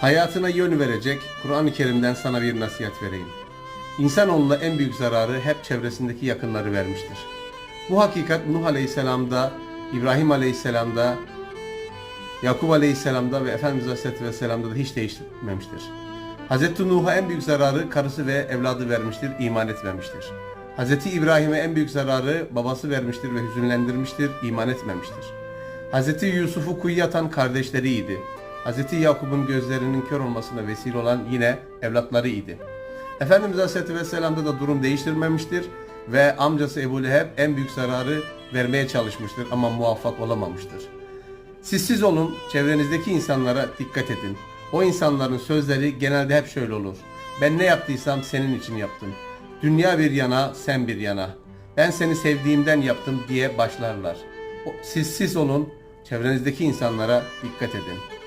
Hayatına yön verecek Kur'an-ı Kerim'den sana bir nasihat vereyim. İnsanoğluna en büyük zararı hep çevresindeki yakınları vermiştir. Bu hakikat Nuh Aleyhisselam'da, İbrahim Aleyhisselam'da, Yakup Aleyhisselam'da ve Efendimiz Aleyhisselatü Vesselam'da da hiç değişmemiştir. Hz. Nuh'a en büyük zararı karısı ve evladı vermiştir, iman etmemiştir. Hz. İbrahim'e en büyük zararı babası vermiştir ve hüzünlendirmiştir, iman etmemiştir. Hz. Yusuf'u kuyuya atan kardeşleriydi. Hz. Yakup'un gözlerinin kör olmasına vesile olan yine evlatlarıydı. Efendimiz Aleyhisselatü Vesselam'da da durum değiştirmemiştir ve amcası Ebu Leheb en büyük zararı vermeye çalışmıştır ama muvaffak olamamıştır. Siz siz olun, çevrenizdeki insanlara dikkat edin. O insanların sözleri genelde hep şöyle olur. Ben ne yaptıysam senin için yaptım. Dünya bir yana, sen bir yana. Ben seni sevdiğimden yaptım diye başlarlar. O- Siz siz olun, çevrenizdeki insanlara dikkat edin.